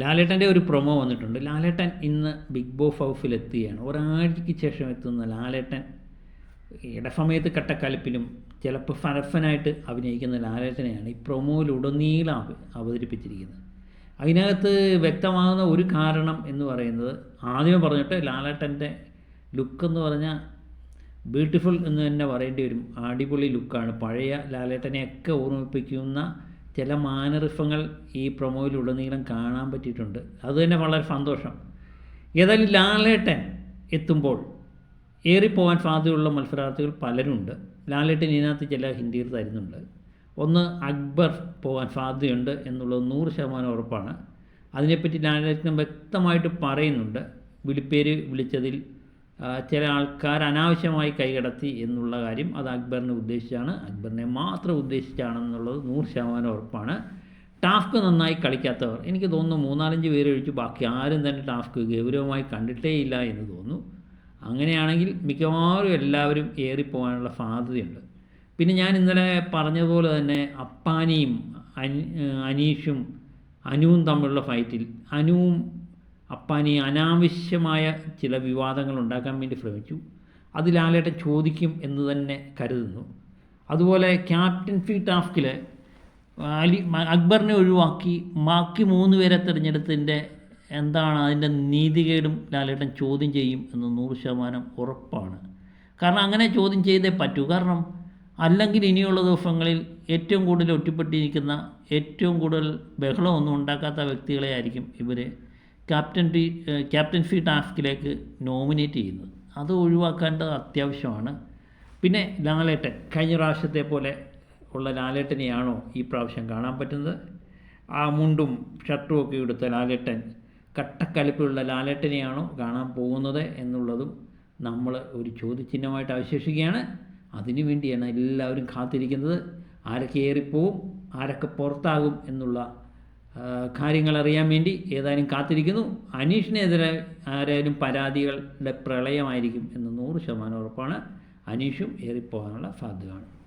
ലാലേട്ടന്റെ ഒരു പ്രൊമോ വന്നിട്ടുണ്ട്. ലാലേട്ടൻ ഇന്ന് ബിഗ് ബോസ് ഹൗസിൽ എത്തുകയാണ്. ഒരാഴ്ചയ്ക്ക് ശേഷം എത്തുന്ന ലാലേട്ടൻ ഇടസമയത്ത് കട്ടക്കലപ്പിലും ചിലപ്പോൾ ഫനഫനായിട്ട് അഭിനയിക്കുന്ന ലാലേട്ടനെയാണ് ഈ പ്രൊമോയിലുടനീളം അവ- അവതരിപ്പിച്ചിരിക്കുന്നത്. അതിനകത്ത് വ്യക്തമാകുന്ന ഒരു കാരണം എന്ന് പറയുന്നത് ആദ്യമേ പറഞ്ഞിട്ട് ലാലേട്ടന്റെ ലുക്ക് എന്ന് പറഞ്ഞാൽ ബ്യൂട്ടിഫുൾ എന്ന് തന്നെ പറയേണ്ടി വരും. അടിപൊളി ലുക്കാണ് പഴയ ലാലേട്ടനെയൊക്കെ ഓർമ്മിപ്പിക്കുന്ന ചില മാനറിഫങ്ങൾ ഈ പ്രൊമോയിലുടനീളം കാണാൻ പറ്റിയിട്ടുണ്ട്. അത് തന്നെ വളരെ സന്തോഷം. ഏതായാലും ലാലേട്ടൻ എത്തുമ്പോൾ ഏറിപ്പോവാൻ സാധ്യതയുള്ള മത്സരാർത്ഥികൾ പലരുണ്ട്. ലാലേട്ടൻ ഇതിനകത്ത് ചില ഹിന്ദിയിൽ തരുന്നുണ്ട്. ഒന്ന് അക്ബർ പോകാൻ സാധ്യതയുണ്ട് എന്നുള്ളത് നൂറ് ശതമാനം ഉറപ്പാണ്. അതിനെപ്പറ്റി ലാലേട്ടൻ വ്യക്തമായിട്ട് പറയുന്നുണ്ട്. വിളിപ്പേര് വിളിച്ചതിൽ ചില ആൾക്കാർ അനാവശ്യമായി കൈകടത്തി എന്നുള്ള കാര്യം അത് അക്ബറിനെ ഉദ്ദേശിച്ചാണ്. അക്ബറിനെ മാത്രം ഉദ്ദേശിച്ചാണെന്നുള്ളത് നൂറ് ശതമാനം ഉറപ്പാണ്. ടാസ്ക് നന്നായി കളിക്കാത്തവർ എനിക്ക് തോന്നുന്നു മൂന്നാലഞ്ച് പേര് ഒഴിച്ച് ബാക്കി ആരും തന്നെ ടാസ്ക് ഗൗരവമായി കണ്ടിട്ടേ ഇല്ല എന്ന് തോന്നുന്നു. അങ്ങനെയാണെങ്കിൽ മിക്കവാറും എല്ലാവരും ഏറിപ്പോകാനുള്ള സാധ്യതയുണ്ട്. പിന്നെ ഞാൻ ഇന്നലെ പറഞ്ഞതുപോലെ തന്നെ അപ്പാനിയും അനീഷും അനുവും തമ്മിലുള്ള ഫൈറ്റിൽ അനുവും അപ്പാനി അനാവശ്യമായ ചില വിവാദങ്ങൾ ഉണ്ടാക്കാൻ വേണ്ടി ശ്രമിച്ചു. അത് ലാലേട്ട ചോദിക്കും എന്ന് തന്നെ കരുതുന്നു. അതുപോലെ ക്യാപ്റ്റൻസി ടാസ്കിൽ അലി മ- അക്ബറിനെ ഒഴിവാക്കി ബാക്കി മൂന്ന് പേരെ തിരഞ്ഞെടുത്തതിന്റെ എന്താണ് അതിന്റെ നീതികേടും ലാലേട്ടൻ ചോദ്യം ചെയ്യും എന്ന് നൂറ് ശതമാനം ഉറപ്പാണ്. കാരണം അങ്ങനെ ചോദ്യം ചെയ്തേ പറ്റൂ. കാരണം അല്ലെങ്കിൽ ഇനിയുള്ള ദിവസങ്ങളിൽ ഏറ്റവും കൂടുതൽ ഒറ്റപ്പെട്ടിരിക്കുന്ന ഏറ്റവും കൂടുതൽ ബഹളമൊന്നും ഉണ്ടാക്കാത്ത വ്യക്തികളെ ആയിരിക്കും ഇവർ ക്യാപ്റ്റൻസി ക്യാപ്റ്റൻസി ടാസ്കിലേക്ക് നോമിനേറ്റ് ചെയ്യുന്നത്. അത് ഒഴിവാക്കേണ്ടത് അത്യാവശ്യമാണ്. പിന്നെ ലാലേട്ടൻ കഴിഞ്ഞ പ്രാവശ്യത്തെ പോലെ ഉള്ള ലാലേട്ടനെയാണോ ഈ പ്രാവശ്യം കാണാൻ പറ്റുന്നത്? ആ മുണ്ടും ഷർട്ടും ഒക്കെ എടുത്ത ലാലേട്ടൻ കട്ടക്കലിപ്പിലുള്ള ലാലേട്ടനെയാണോ കാണാൻ പോകുന്നത് എന്നുള്ളതും നമ്മൾ ഒരു ചോദ്യചിഹ്നമായിട്ട് അവശേഷിക്കുകയാണ്. അതിനു വേണ്ടിയാണ് എല്ലാവരും കാത്തിരിക്കുന്നത്. ആരൊക്കെ ഏറിപ്പോവും ആരൊക്കെ പുറത്താകും എന്നുള്ള കാര്യങ്ങൾ അറിയാൻ വേണ്ടി ഏതായാലും കാത്തിരിക്കുന്നു. അനീഷിനെതിരെ ആരായാലും പരാതികളുടെ പ്രളയമായിരിക്കും എന്ന് നൂറ് ശതമാനം ഉറപ്പാണ്. അനീഷും ഏറിപ്പോകാനുള്ള സാധ്യതയാണ്.